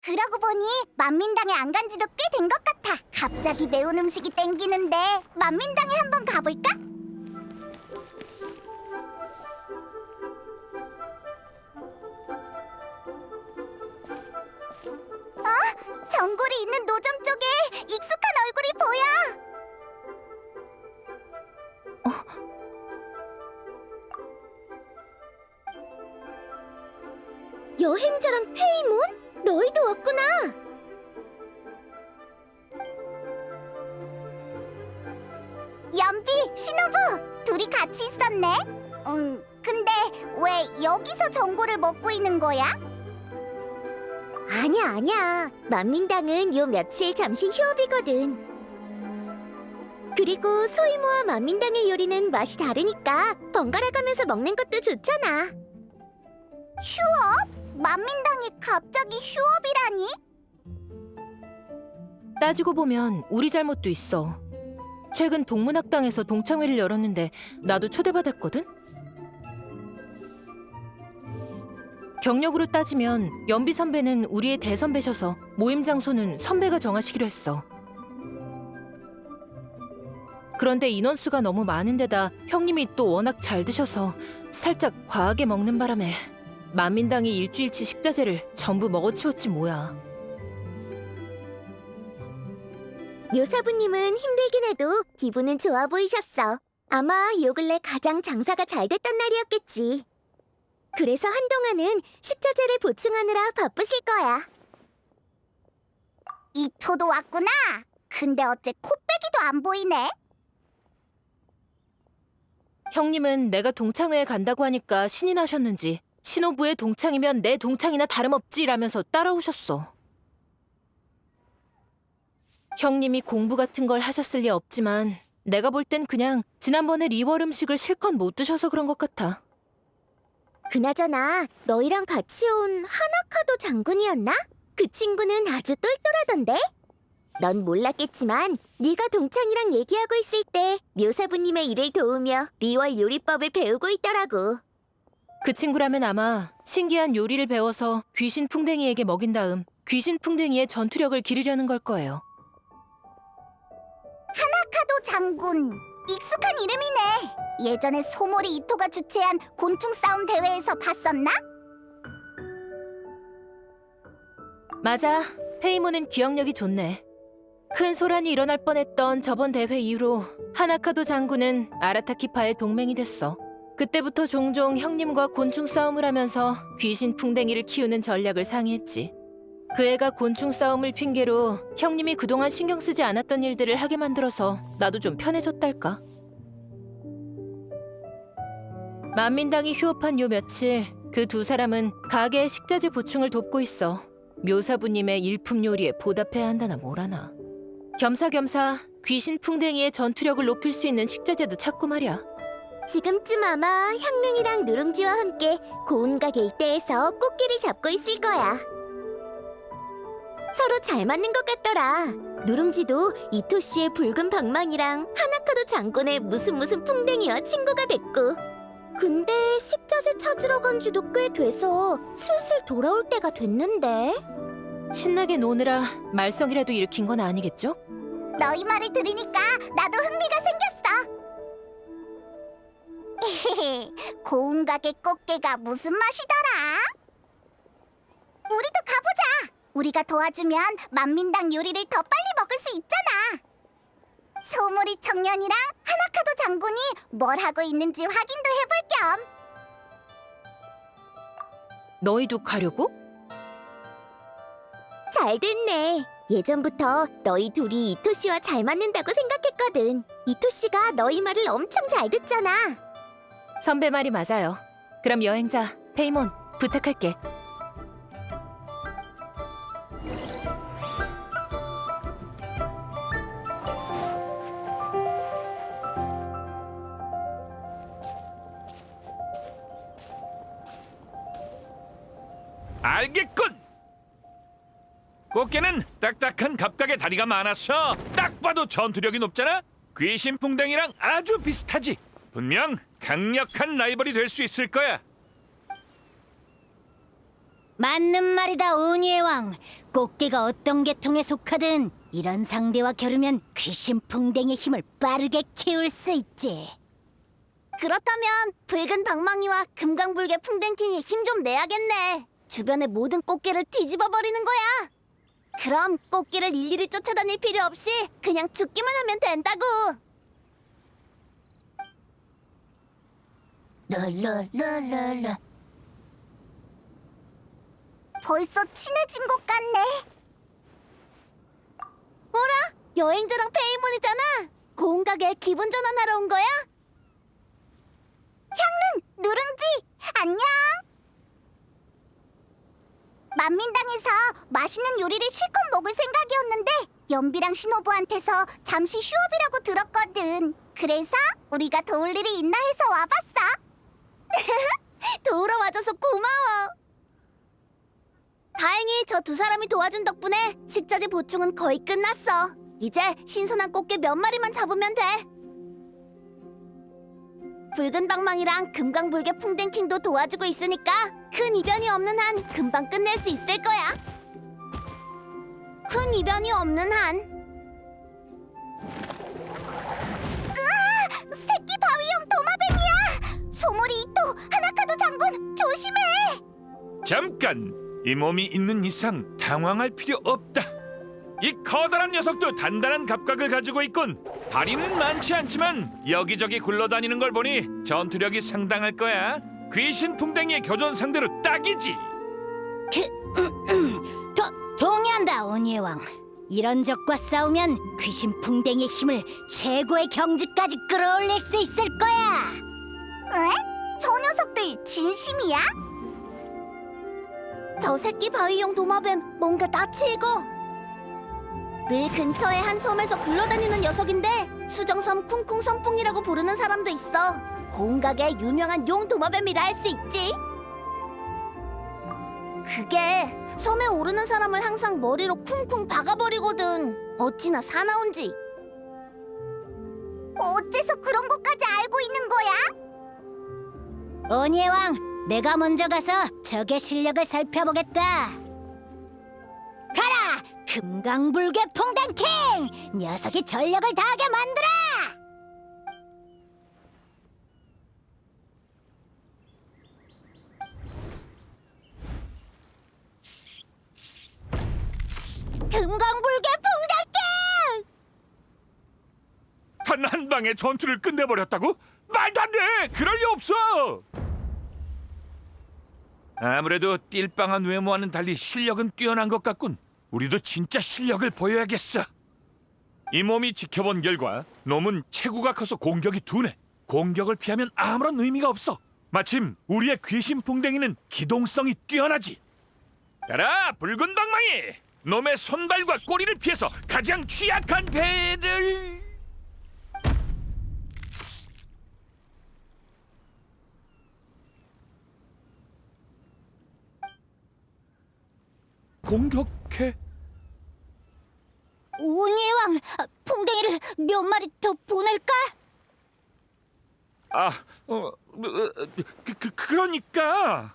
그러고 보니 만민당에 안 간 지도 꽤 된 것 같아. 갑자기 매운 음식이 땡기는데 만민당에 한번 가볼까? 어? 전골이 있는 노점 쪽에 익숙한 얼굴이 보여. 여행자랑 페이몬? 너희도 왔구나. 연비, 신호부 둘이 같이 있었네. 음, 근데 왜 여기서 전골을 먹고 있는 거야? 아니야, 아니야. 만민당은 요 며칠 잠시 휴업이거든. 그리고 소이모와 만민당의 요리는 맛이 다르니까 번갈아 가면서 먹는 것도 좋잖아. 휴업? 만민당이 갑자기 휴업이라니? 따지고 보면 우리 잘못도 있어. 최근 동문학당에서 동창회를 열었는데 나도 초대받았거든. 경력으로 따지면 연비 선배는 우리의 대선배셔서 모임 장소는 선배가 정하시기로 했어. 그런데 인원수가 너무 많은데다 형님이 또 워낙 잘 드셔서 살짝 과하게 먹는 바람에 만민당이 일주일치 식자재를 전부 먹어치웠지 뭐야. 묘사부님은 힘들긴 해도 기분은 좋아 보이셨어. 아마 요 근래 가장 장사가 잘 됐던 날이었겠지. 그래서 한동안은 식자재를 보충하느라 바쁘실 거야. 이토도 왔구나. 근데 어째 코빼기도 안 보이네. 형님은 내가 동창회에 간다고 하니까 신이 나셨는지 신호부의 동창이면 내 동창이나 다름없지라면서 따라오셨어. 형님이 공부 같은 걸 하셨을 리 없지만 내가 볼 땐 그냥 지난번에 리월 음식을 실컷 못 드셔서 그런 것 같아. 그나저나 너희랑 같이 온 하나카도 장군이었나? 그 친구는 아주 똘똘하던데? 넌 몰랐겠지만 네가 동창이랑 얘기하고 있을 때 묘사부님의 일을 도우며 리월 요리법을 배우고 있더라고. 그 친구라면 아마 신기한 요리를 배워서 귀신 풍뎅이에게 먹인 다음 귀신 풍뎅이의 전투력을 기르려는 걸 거예요. 하나카도 장군 익숙한 이름이네. 예전에 소모리 이토가 주최한 곤충 싸움 대회에서 봤었나? 맞아. 페이모는 기억력이 좋네. 큰 소란이 일어날 뻔했던 저번 대회 이후로 하나카도 장군은 아라타키파의 동맹이 됐어. 그때부터 종종 형님과 곤충 싸움을 하면서 귀신 풍뎅이를 키우는 전략을 상의했지. 그 애가 곤충 싸움을 핑계로 형님이 그동안 신경 쓰지 않았던 일들을 하게 만들어서 나도 좀 편해졌달까. 만민당이 휴업한 요 며칠 그 두 사람은 가게의 식자재 보충을 돕고 있어. 묘사부님의 일품 요리에 보답해야 한다나 뭐라나. 겸사겸사 귀신 풍뎅이의 전투력을 높일 수 있는 식자재도 찾고 말이야. 지금쯤 아마 향릉이랑 누룽지와 함께 고운 가게 일대에서 꽃길을 잡고 있을 거야. 서로 잘 맞는 것 같더라. 누룽지도 이토 씨의 붉은 방망이랑 하나카도 장군의 무슨 무슨 풍뎅이와 친구가 됐고. 근데 식자재 찾으러 간 지도 꽤 돼서 슬슬 돌아올 때가 됐는데. 신나게 노느라 말썽이라도 일으킨 건 아니겠죠? 너희 말을 들으니까 나도 흥미가 생겼어. 고운 가게 꽃게가 무슨 맛이더라? 우리도 가보자. 우리가 도와주면 만민당 요리를 더 빨리 먹을 수 있잖아. 소몰이 청년이랑 하나카도 장군이 뭘 하고 있는지 확인도 해볼 겸. 너희도 가려고? 잘 됐네. 예전부터 너희 둘이 이토 씨와 잘 맞는다고 생각했거든. 이토 씨가 너희 말을 엄청 잘 듣잖아. 선배 말이 맞아요. 그럼 여행자 페이몬 부탁할게. 알겠군. 꽃게는 딱딱한 갑각의 다리가 많아서 딱 봐도 전투력이 높잖아. 귀신 풍뎅이랑 아주 비슷하지. 분명 강력한 라이벌이 될 수 있을 거야. 맞는 말이다 오니의 왕 꽃게가 어떤 계통에 속하든 이런 상대와 겨루면 귀신 풍뎅의 힘을 빠르게 키울 수 있지 그렇다면 붉은 방망이와 금강불개 풍뎅킹이 힘 좀 내야겠네. 주변의 모든 꽃게를 뒤집어 버리는 거야. 그럼 꽃게를 일일이 쫓아다닐 필요 없이 그냥 죽기만 하면 된다고. 르르르르르. 벌써 친해진 것 같네. 어라? 여행자랑 페이몬이잖아. 가게에 기분 전환하러 온 거야? 향릉, 누룽지, 안녕. 만민당에서 맛있는 요리를 실컷 먹을 생각이었는데 연비랑 신호부한테서 잠시 휴업이라고 들었거든. 그래서 우리가 도울 일이 있나 해서 와봤어. 도우러 와줘서 고마워. 다행히 저 두 사람이 도와준 덕분에 식자재 보충은 거의 끝났어. 이제 신선한 꽃게 몇 마리만 잡으면 돼. 붉은 방망이랑 금강불개 풍뎅킹도 도와주고 있으니까 큰 이변이 없는 한 금방 끝낼 수 있을 거야. 큰 이변이 없는 한. 잠깐 이 몸이 있는 이상 당황할 필요 없다. 이 커다란 녀석도 단단한 갑각을 가지고 있군. 다리는 많지 않지만 여기저기 굴러다니는 걸 보니 전투력이 상당할 거야. 귀신 풍뎅이의 교전 상대로 딱이지. 도, 동의한다 오니의 왕 이런 적과 싸우면 귀신 풍뎅의 힘을 최고의 경지까지 끌어올릴 수 있을 거야 에? 저 녀석들 진심이야? 저 새끼 바위용 도마뱀 뭔가 익어. 늘 근처의 한 섬에서 굴러다니는 녀석인데 수정섬 쿵쿵 선풍이라고 부르는 사람도 있어. 고운각의 유명한 용 도마뱀이라 할 수 있지. 그게 섬에 오르는 사람을 항상 머리로 쿵쿵 박아버리거든. 어찌나 사나운지. 어째서 그런 것까지 알고 있는 거야? 오니의 왕 내가 먼저 가서 적의 실력을 살펴보겠다 가라 금강불개 풍뎅킹 녀석이 전력을 다하게 만들어 금강불개 풍뎅킹 단 한 방에 전투를 끝내버렸다고? 말도 안 돼! 그럴 리 없어! 아무래도 띨빵한 외모와는 달리 실력은 뛰어난 것 같군. 우리도 진짜 실력을 보여야겠어. 이 몸이 지켜본 결과 놈은 체구가 커서 공격이 둔해. 공격을 피하면 아무런 의미가 없어. 마침 우리의 귀신 풍뎅이는 기동성이 뛰어나지. 가라 붉은 방망이! 놈의 손발과 꼬리를 피해서 가장 취약한 배를... 공격해 오니의 왕 아, 풍뎅이를 몇 마리 더 보낼까? 아, 어, 어, 그, 그 그러니까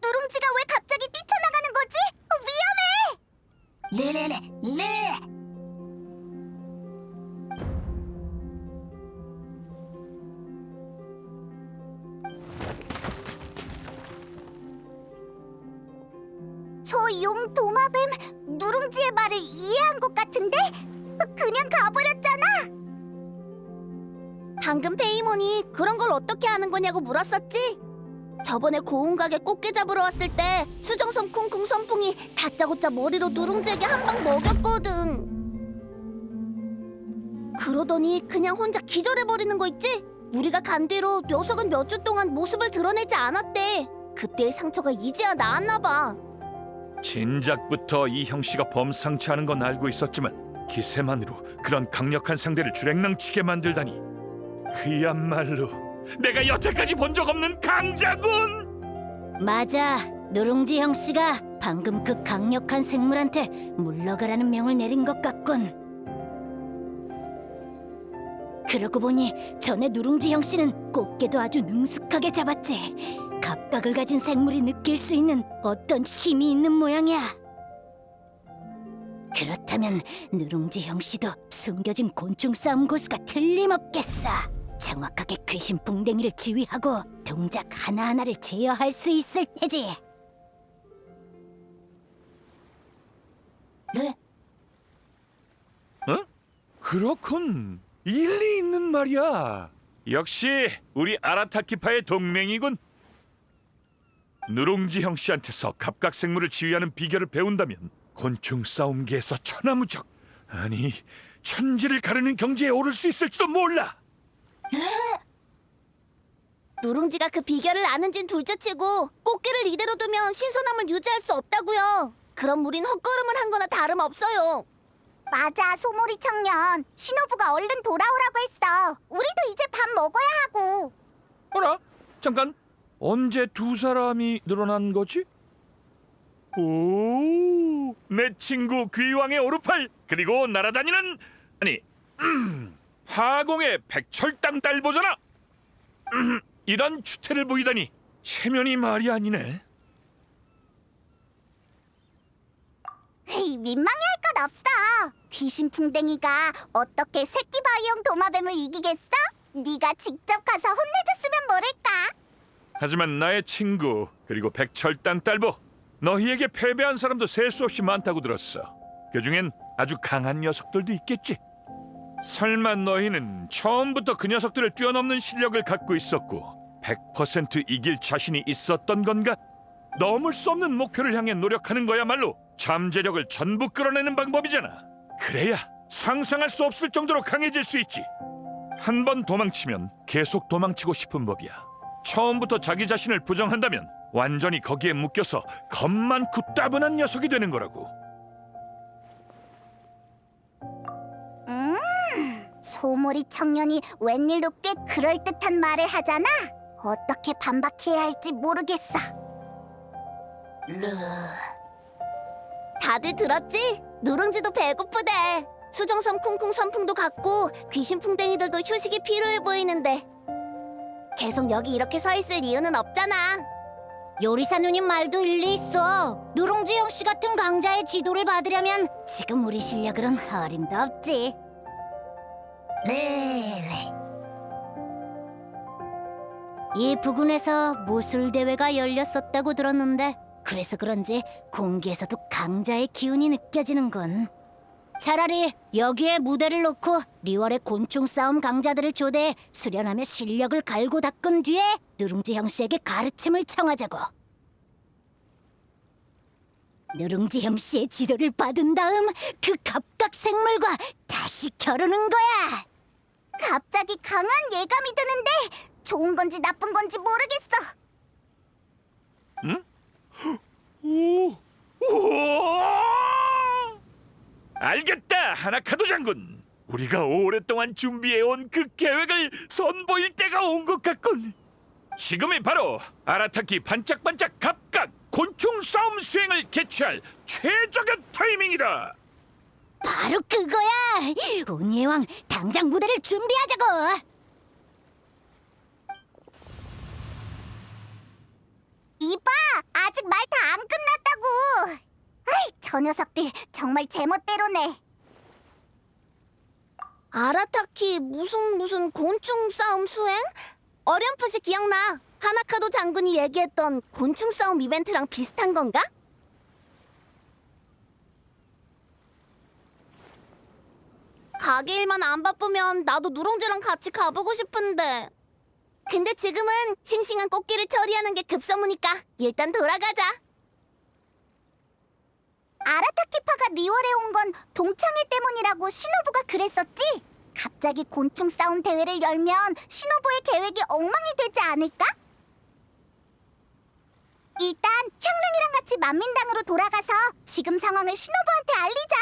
누룽지가 왜 갑자기 뛰쳐나가는 거지? 어, 위험해! 레레레 레. 용 도마뱀 누룽지의 말을 이해한 것 같은데 그냥 가버렸잖아. 방금 페이몬이 그런 걸 어떻게 하는 거냐고 물었었지? 저번에 고운가게 꽃게 잡으러 왔을 때 수정섬 쿵쿵 선풍이 다짜고짜 머리로 누룽지에게 한 방 먹였거든. 그러더니 그냥 혼자 기절해버리는 거 있지? 우리가 간 뒤로 녀석은 몇 주 동안 모습을 드러내지 않았대. 그때의 상처가 이제야 나았나 봐. 진작부터 이 형 씨가 범상치 않은 건 알고 있었지만 기세만으로 그런 강력한 상대를 주랭랑치게 만들다니 그야말로 내가 여태까지 본 적 없는 강자군. 맞아. 누룽지 형 씨가 방금 그 강력한 생물한테 물러가라는 명을 내린 것 같군. 그러고 보니 전에 누룽지 형 씨는 꽃게도 아주 능숙하게 잡았지. 갑각을 가진 생물이 느낄 수 있는 어떤 힘이 있는 모양이야. 그렇다면 누룽지 형 씨도 숨겨진 곤충 싸움 고수가 틀림없겠어. 정확하게 귀신 붕댕이를 지휘하고 동작 하나하나를 제어할 수 있을 테지. 네? 그렇군. 일리 있는 말이야. 역시 우리 아라타키파의 동맹이군. 누룽지 형 씨한테서 갑각 생물을 지휘하는 비결을 배운다면 곤충 싸움계에서 천하무적 아니 천지를 가르는 경지에 오를 수 있을지도 몰라. 누룽지가 그 비결을 아는진 둘째치고 꽃게를 이대로 두면 신선함을 유지할 수 없다고요. 그럼 우린 헛걸음을 한 거나 다름없어요. 맞아, 소몰이 청년. 신호부가 얼른 돌아오라고 했어. 우리도 이제 밥 먹어야 하고. 어라? 잠깐. 언제 두 사람이 늘어난 거지? 오, 내 친구 귀왕의 오르팔 그리고 날아다니는 아니 음, 화공의 백철당 딸보잖아. 음, 이런 추태를 보이다니 체면이 말이 아니네. 헤이, 민망해할 건 없어. 귀신 풍뎅이가 어떻게 새끼 바이용 도마뱀을 이기겠어? 네가 직접 가서 혼내줬으면 모를까. 하지만 나의 친구 그리고 백철당 딸보 너희에게 패배한 사람도 셀 수 없이 많다고 들었어. 그 중엔 아주 강한 녀석들도 있겠지. 설마 너희는 처음부터 그 녀석들을 뛰어넘는 실력을 갖고 있었고 100% 이길 자신이 있었던 건가? 넘을 수 없는 목표를 향해 노력하는 거야말로 잠재력을 전부 끌어내는 방법이잖아. 그래야 상상할 수 없을 정도로 강해질 수 있지. 한 번 도망치면 계속 도망치고 싶은 법이야. 처음부터 자기 자신을 부정한다면 완전히 거기에 묶여서 겁 많고 따분한 녀석이 되는 거라고. 음, 소몰이 청년이 웬일로 꽤 그럴듯한 말을 하잖아. 어떻게 반박해야 할지 모르겠어. 다들 들었지? 누룽지도 배고프대. 수정섬 쿵쿵 선풍도 갔고 귀신 풍뎅이들도 휴식이 필요해 보이는데 계속 여기 이렇게 서 있을 이유는 없잖아. 요리사 누님 말도 일리 있어. 누룽지 형씨 같은 강자의 지도를 받으려면 지금 우리 실력으론 어림도 없지. 네. 이 부근에서 무술 대회가 열렸었다고 들었는데 그래서 그런지 공기에서도 강자의 기운이 느껴지는군. 차라리 여기에 무대를 놓고 리월의 곤충 싸움 강자들을 초대해 수련하며 실력을 갈고 닦은 뒤에 누룽지 형 씨에게 가르침을 청하자고. 누룽지 형 씨의 지도를 받은 다음 그 갑각 생물과 다시 겨루는 거야. 갑자기 강한 예감이 드는데 좋은 건지 나쁜 건지 모르겠어. 오, 우와! 알겠다, 하나카도 장군. 우리가 오랫동안 준비해온 그 계획을 선보일 때가 온 것 같군. 지금이 바로 아라타키 반짝반짝 갑각 곤충 싸움 수행을 개최할 최적의 타이밍이다. 바로 그거야. 온이의 왕 당장 무대를 준비하자고. 이봐, 아직 말 저 녀석들 정말 제멋대로네. 아라타키 무슨 무슨 곤충 싸움 수행? 어렴풋이 기억나. 하나카도 장군이 얘기했던 곤충 싸움 이벤트랑 비슷한 건가? 가게 일만 안 바쁘면 나도 누룽지랑 같이 가보고 싶은데. 근데 지금은 싱싱한 꽃게를 처리하는 게 급선무니까 일단 돌아가자. 아라타키파가 리월에 온 건 동창회 때문이라고 신호부가 그랬었지? 갑자기 곤충 싸움 대회를 열면 신호부의 계획이 엉망이 되지 않을까? 일단 형릉이랑 같이 만민당으로 돌아가서 지금 상황을 신호부한테 알리자.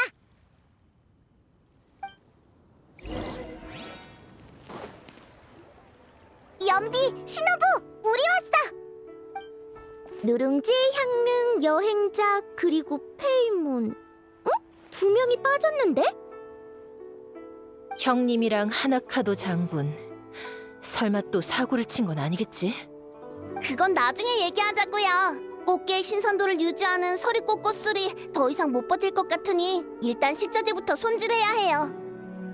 연비, 신호부, 우리 왔어. 누룽지, 향릉, 여행자, 그리고 페이몬. 어? 두 명이 빠졌는데? 형님이랑 하나카도 장군. 설마 또 사고를 친 건 아니겠지? 그건 나중에 얘기하자고요. 꽃게의 신선도를 유지하는 서리 꽃 꽃술이 더 이상 못 버틸 것 같으니 일단 식자재부터 손질해야 해요.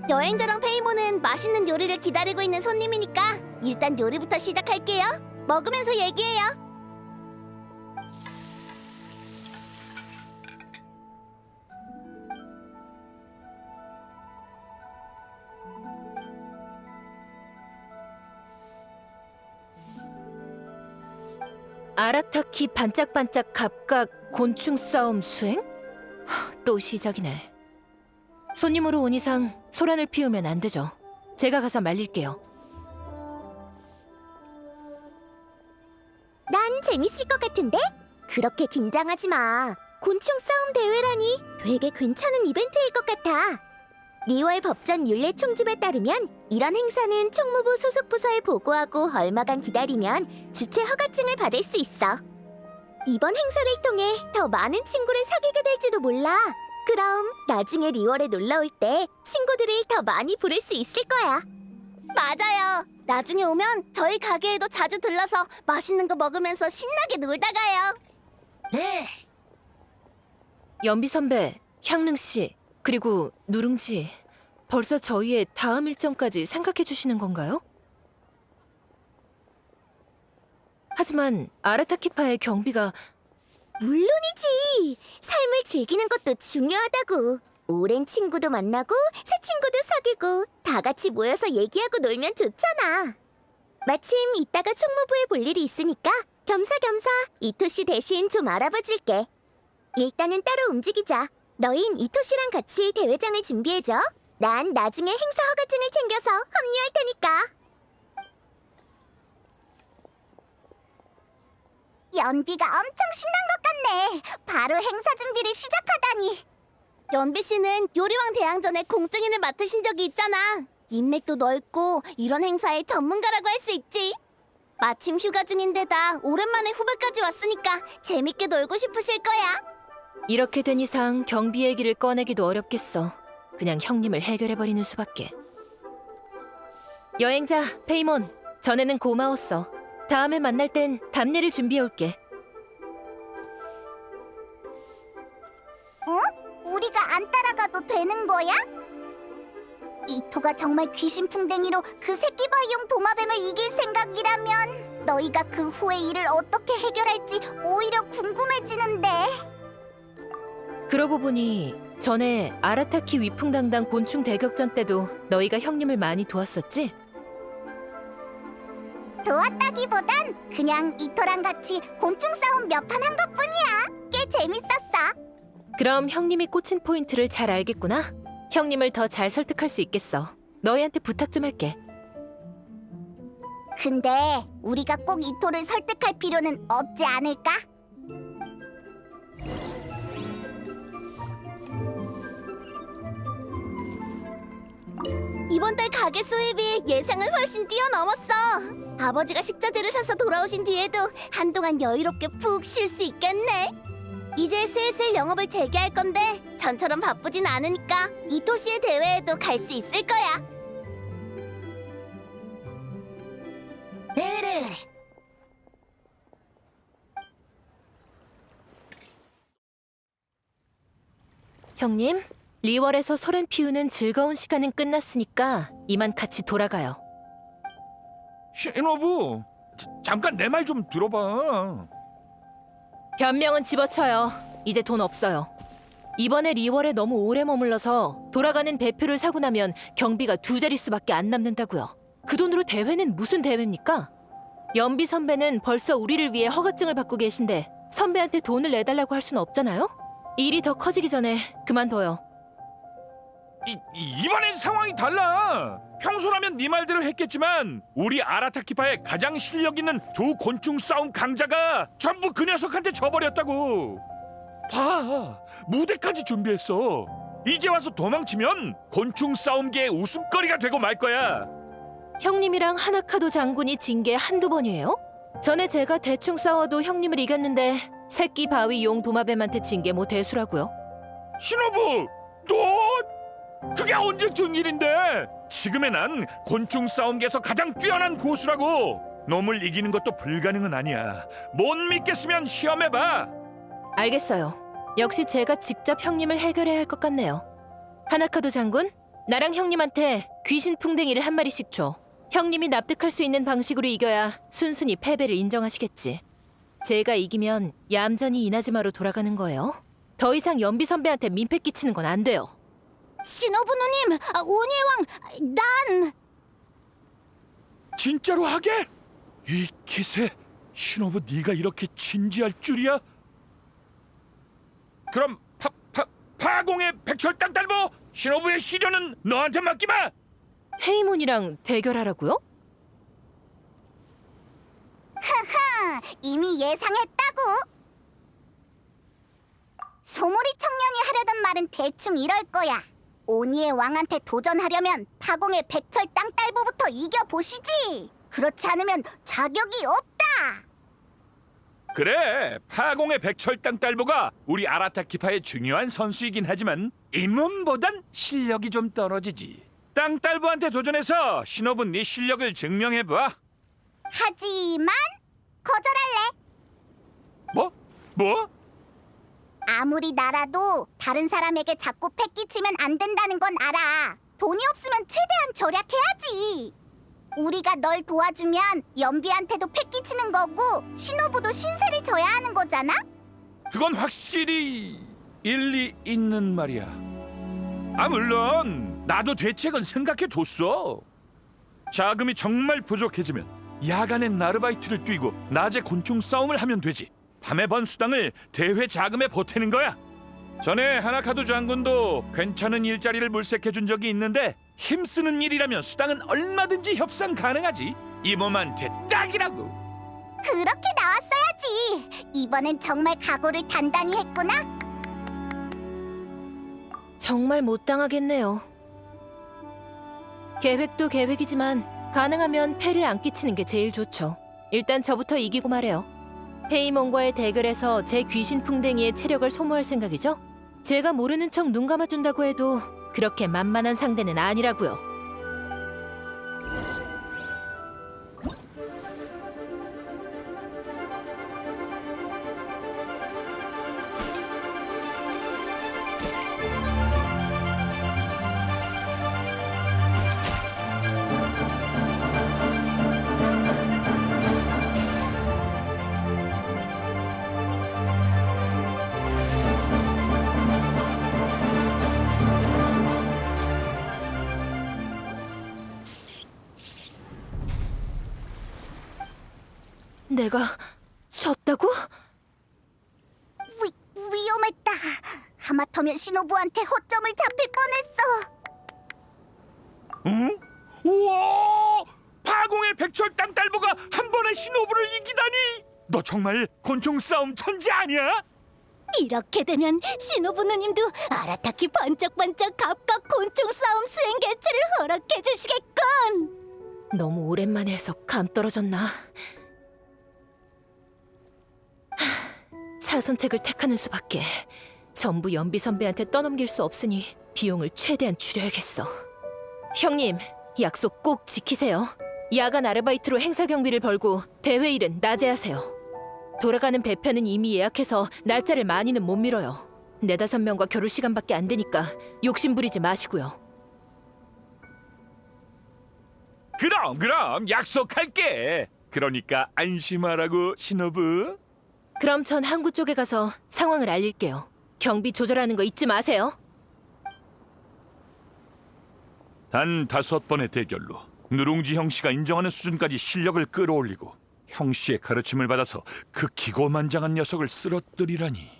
여행자랑 페이모는 맛있는 요리를 기다리고 있는 손님이니까 일단 요리부터 시작할게요. 먹으면서 얘기해요. 아라타키 반짝반짝 갑각 곤충 싸움 수행? 하, 또 시작이네. 손님으로 온 이상 소란을 피우면 안 되죠. 제가 가서 말릴게요. 난 재밌을 것 같은데? 그렇게 긴장하지 마. 곤충 싸움 대회라니 되게 괜찮은 이벤트일 것 같아. 리월 법전 율례 총집에 따르면 이런 행사는 총무부 소속 부서에 보고하고 얼마간 기다리면 주최 허가증을 받을 수 있어. 이번 행사를 통해 더 많은 친구를 사귀게 될지도 몰라. 그럼 나중에 리월에 놀러 올 때 친구들을 더 많이 부를 수 있을 거야. 맞아요. 나중에 오면 저희 가게에도 자주 들러서 맛있는 거 먹으면서 신나게 놀다 가요. 네. 연비 선배, 향릉 씨, 그리고 누룽지. 벌써 저희의 다음 일정까지 생각해 주시는 건가요? 하지만 아라타키파의 경비가 물론이지. 삶을 즐기는 것도 중요하다고. 오랜 친구도 만나고 새 친구도 사귀고 다 같이 모여서 얘기하고 놀면 좋잖아. 마침 이따가 총무부에 볼 일이 있으니까 겸사겸사 이토 씨 대신 좀 알아봐 줄게. 일단은 따로 움직이자. 너흰 이토 씨랑 같이 대회장을 준비해줘. 난 나중에 행사 허가증을 챙겨서 합류할 테니까. 연비가 엄청 신난 것 같네. 바로 행사 준비를 시작하다니. 연비 씨는 요리왕 대항전에 공증인을 맡으신 적이 있잖아. 인맥도 넓고 이런 행사의 전문가라고 할 수 있지. 마침 휴가 중인데다 오랜만에 후배까지 왔으니까 재밌게 놀고 싶으실 거야. 이렇게 된 이상 경비 얘기를 꺼내기도 어렵겠어. 그냥 형님을 해결해버리는 수밖에. 여행자, 페이몬, 전에는 고마웠어. 다음에 만날 땐 답례를 준비해올게. 우리가 안 따라가도 되는 거야? 이토가 정말 귀신풍뎅이로 그 새끼 바이용 도마뱀을 이길 생각이라면 너희가 그 후에 일을 어떻게 해결할지 오히려 궁금해지는데 그러고 보니 전에 아라타키 위풍당당 곤충 대격전 때도 너희가 형님을 많이 도왔었지? 도왔다기보단 그냥 이토랑 같이 곤충 싸움 몇 판 한 것뿐이야 꽤 재밌었어 그럼 형님이 꽂힌 포인트를 잘 알겠구나. 형님을 더 잘 설득할 수 있겠어. 너희한테 부탁 좀 할게. 근데 우리가 꼭 이토를 설득할 필요는 없지 않을까? 이번 달 가게 수입이 예상을 훨씬 뛰어넘었어. 아버지가 식자재를 사서 돌아오신 뒤에도 한동안 여유롭게 푹 쉴 수 있겠네. 이제 슬슬 영업을 재개할 건데 전처럼 바쁘진 않으니까 이토 씨의 대회에도 갈 수 있을 거야. 네네. 형님, 리월에서 소렌 피우는 즐거운 시간은 끝났으니까 이만 같이 돌아가요. 신호부, 자- 잠깐 내 말 좀 들어봐. 변명은 집어쳐요. 이제 돈 없어요. 이번에 리월에 너무 오래 머물러서 돌아가는 배표를 사고 나면 경비가 두 자릿수밖에 안 남는다고요. 그 돈으로 대회는 무슨 대회입니까? 연비 선배는 벌써 우리를 위해 허가증을 받고 계신데 선배한테 돈을 내달라고 할 수는 없잖아요. 일이 더 커지기 전에 그만둬요. 이, 이- 이번엔 상황이 달라. 평소라면 네 말대로 했겠지만 우리 아라타키파의 가장 실력 있는 두 곤충 싸움 강자가 전부 그 녀석한테 져버렸다고. 봐, 무대까지 준비했어. 이제 와서 도망치면 곤충 싸움계의 웃음거리가 되고 말 거야. 형님이랑 하나카도 장군이 진 게 한두 번이에요? 전에 제가 대충 싸워도 형님을 이겼는데 새끼 바위 용 도마뱀한테 진 게 뭐 대수라고요. 신호부, 너 그게 언제쯤 일인데? 지금의 난 곤충 싸움계에서 가장 뛰어난 고수라고. 놈을 이기는 것도 불가능은 아니야. 못 믿겠으면 시험해봐. 알겠어요. 역시 제가 직접 형님을 해결해야 할 것 같네요. 하나카도 장군, 나랑 형님한테 귀신 풍뎅이를 한 마리씩 줘. 형님이 납득할 수 있는 방식으로 이겨야 순순히 패배를 인정하시겠지. 제가 이기면 얌전히 이나즈마로 돌아가는 거예요. 더 이상 연비 선배한테 민폐 끼치는 건 안 돼요. 신호부 누님, 아, 온이의 왕, 난 진짜로 하게? 이 기세 신호부 네가 이렇게 진지할 줄이야? 그럼 파, 파, 파공의 백철 땅 딸보 신호부의 시련은 너한테 맡기마 헤이몬이랑 대결하라고요? 하, 이미 예상했다고. 소몰이 청년이 하려던 말은 대충 이럴 거야. 오니의 왕한테 도전하려면 파공의 백철 땅딸보부터 이겨보시지. 그렇지 않으면 자격이 없다. 그래 파공의 백철 땅딸보가 우리 아라타키파의 중요한 선수이긴 하지만 임원보단 실력이 좀 떨어지지 땅 딸보한테 도전해서 신호부 네 실력을 증명해봐 하지만 거절할래. 뭐? 뭐? 아무리 나라도 다른 사람에게 자꾸 패끼치면 안 된다는 건 알아. 돈이 없으면 최대한 절약해야지. 우리가 널 도와주면 연비한테도 패끼치는 거고 신호부도 신세를 져야 하는 거잖아? 그건 확실히 일리 있는 말이야. 아 물론 나도 대책은 생각해 뒀어. 자금이 정말 부족해지면 야간엔 나르바이트를 뛰고 낮에 곤충 싸움을 하면 되지. 밤에 번 수당을 대회 자금에 보태는 거야. 전에 하나카도 장군도 괜찮은 일자리를 물색해 준 적이 있는데 힘쓰는 일이라면 수당은 얼마든지 협상 가능하지. 이몸한테 딱이라고. 그렇게 나왔어야지. 이번엔 정말 각오를 단단히 했구나. 정말 못 당하겠네요. 계획도 계획이지만 가능하면 패를 안 끼치는 게 제일 좋죠. 일단 저부터 이기고 말해요. 헤이몬과의 대결에서 제 귀신 풍뎅이의 체력을 소모할 생각이죠? 제가 모르는 척 눈 감아준다고 해도 그렇게 만만한 상대는 아니라고요. 내가 졌다고? 위, 위험했다. 하마터면 신호부한테 허점을 잡힐 뻔했어. 응? 우와! 파공의 백철 땅딸보가 한 번에 신호부를 이기다니! 너 정말 곤충 싸움 천재 아니야? 이렇게 되면 신호부 누님도 아라타키 반짝반짝 갑각 곤충 싸움 수행 개최를 허락해 주시겠군. 너무 오랜만에 해서 감 떨어졌나? 하, 차선책을 택하는 수밖에 전부 연비 선배한테 떠넘길 수 없으니 비용을 최대한 줄여야겠어. 형님, 약속 꼭 지키세요. 야간 아르바이트로 행사 경비를 벌고 대회 일은 낮에 하세요. 돌아가는 배편은 이미 예약해서 날짜를 많이는 못 미뤄요. 네다섯 명과 겨룰 시간밖에 안 되니까 욕심 부리지 마시고요. 그럼 그럼 약속할게. 그러니까 안심하라고 신호부. 그럼 전 항구 쪽에 가서 상황을 알릴게요. 경비 조절하는 거 잊지 마세요. 단 다섯 번의 대결로 누룽지 형 씨가 인정하는 수준까지 실력을 끌어올리고 형 씨의 가르침을 받아서 그 기고만장한 녀석을 쓰러뜨리라니.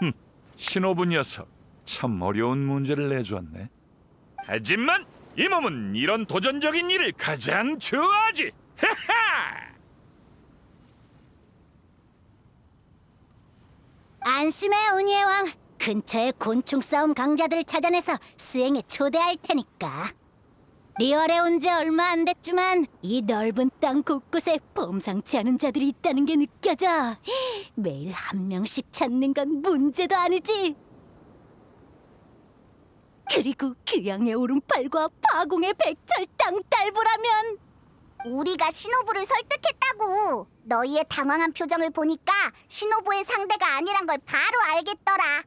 흠, 신호부 녀석 참 어려운 문제를 내주었네. 하지만 이 몸은 이런 도전적인 일을 가장 좋아하지. 하하! 안심해 온이의 왕. 근처에 곤충 싸움 강자들을 찾아내서 수행에 초대할 테니까. 리얼에 온 지 얼마 안 됐지만 이 넓은 땅 곳곳에 범상치 않은 자들이 있다는 게 느껴져. 매일 한 명씩 찾는 건 문제도 아니지. 그리고 귀양의 오른팔과 파공의 백철 땅 딸보라면 우리가 신호부를 설득했다고. 너희의 당황한 표정을 보니까 신호부의 상대가 아니란 걸 바로 알겠더라.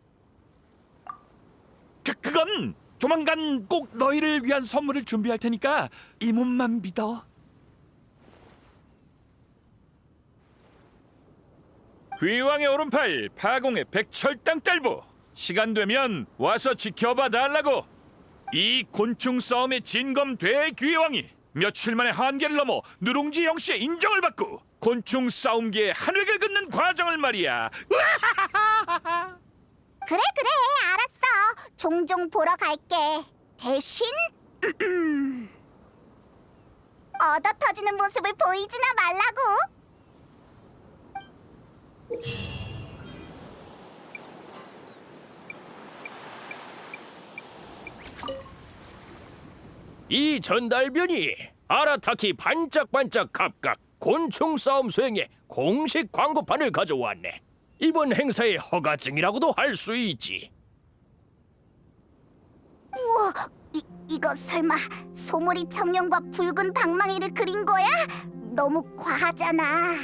그 그건 조만간 꼭 너희를 위한 선물을 준비할 테니까 이 몸만 믿어. 귀왕의 오른팔, 파공의 백철당 딸보. 시간 되면 와서 지켜봐 달라고. 이 곤충 싸움의 진검 대귀왕이 며칠 만에 한계를 넘어 누룽지 영씨의 인정을 받고 곤충 싸움계의 한 획을 긋는 과정을 말이야. 그래 그래 알았어. 종종 보러 갈게. 대신 얻어 터지는 모습을 보이지나 말라고. 이 전달변이 아라타키 반짝반짝 갑각 곤충 싸움 수행의 공식 광고판을 가져왔네. 이번 행사의 허가증이라고도 할 수 있지. 우와, 이 이거 설마 소몰이 청룡과 붉은 방망이를 그린 거야? 너무 과하잖아.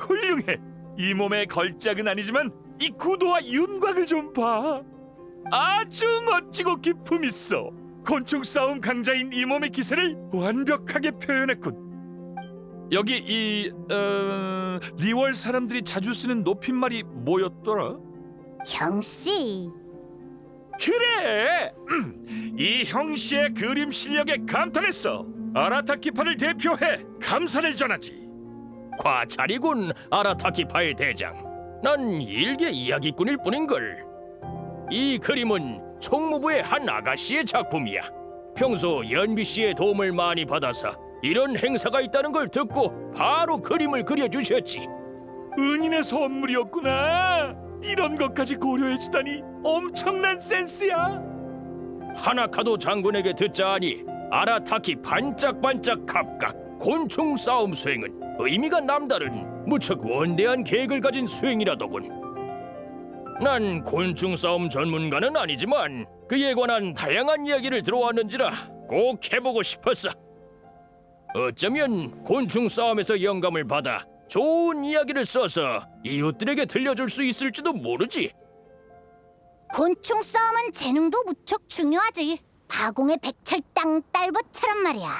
훌륭해. 이 몸의 걸작은 아니지만 이 구도와 윤곽을 좀 봐. 아주 멋지고 기품 있어. 곤충 싸움 강자인 이 몸의 기세를 완벽하게 표현했군. 여기 이 어, 리월 사람들이 자주 쓰는 높임말이 뭐였더라? 형씨 그래. 음, 이 형씨의 그림 실력에 감탄했어. 아라타키파를 대표해 감사를 전하지. 과찰이군 아라타키파의 대장. 난 일개 이야기꾼일 뿐인걸. 이 그림은 총무부의 한 아가씨의 작품이야. 평소 연비 씨의 도움을 많이 받아서 이런 행사가 있다는 걸 듣고 바로 그림을 그려주셨지. 은인의 선물이었구나. 이런 것까지 고려해 주다니 엄청난 센스야. 하나카도 장군에게 듣자하니 아라타키 반짝반짝 갑각 곤충 싸움 수행은 의미가 남다른 무척 원대한 계획을 가진 수행이라더군. 난 곤충 싸움 전문가는 아니지만 그에 관한 다양한 이야기를 들어왔는지라 꼭 해보고 싶었어. 어쩌면 곤충 싸움에서 영감을 받아 좋은 이야기를 써서 이웃들에게 들려줄 수 있을지도 모르지. 곤충 싸움은 재능도 무척 중요하지. 파공의 백철 땅 딸보처럼 말이야.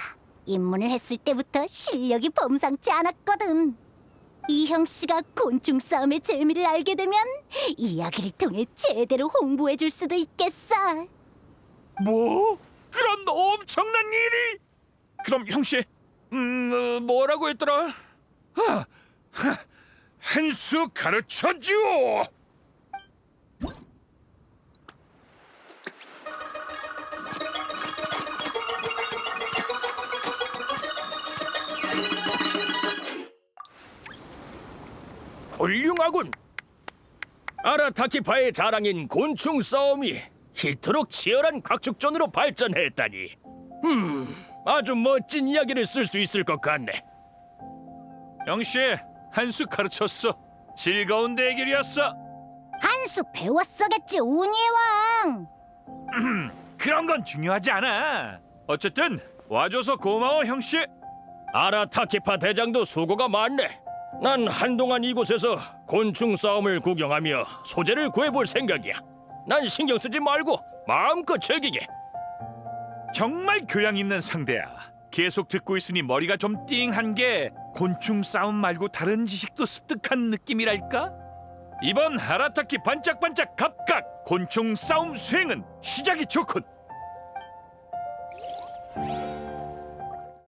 입문을 했을 때부터 실력이 범상치 않았거든. 이형 씨가 곤충 싸움의 재미를 알게 되면 이야기를 통해 제대로 홍보해 줄 수도 있겠어. 뭐? 그런 엄청난 일이? 그럼 형씨, 음, 어, 뭐라고 했더라? 아, 한수 가르쳐 주 훌륭하군. 아라타키파의 자랑인 곤충 싸움이 이토록 치열한 각축전으로 발전했다니. 음, 아주 멋진 이야기를 쓸 수 있을 것 같네. 형씨, 한 수 가르쳤어. 즐거운 대결이었어. 한 수 배웠어겠지 운이의 왕. 그런 건 중요하지 않아. 어쨌든 와줘서 고마워, 형씨. 아라타키파 대장도 수고가 많네. 난 한동안 이곳에서 곤충 싸움을 구경하며 소재를 구해볼 생각이야. 난 신경 쓰지 말고 마음껏 즐기게. 정말 교양 있는 상대야. 계속 듣고 있으니 머리가 좀 띵한 게 곤충 싸움 말고 다른 지식도 습득한 느낌이랄까? 이번 하라타키 반짝반짝 갑각 곤충 싸움 수행은 시작이 좋군.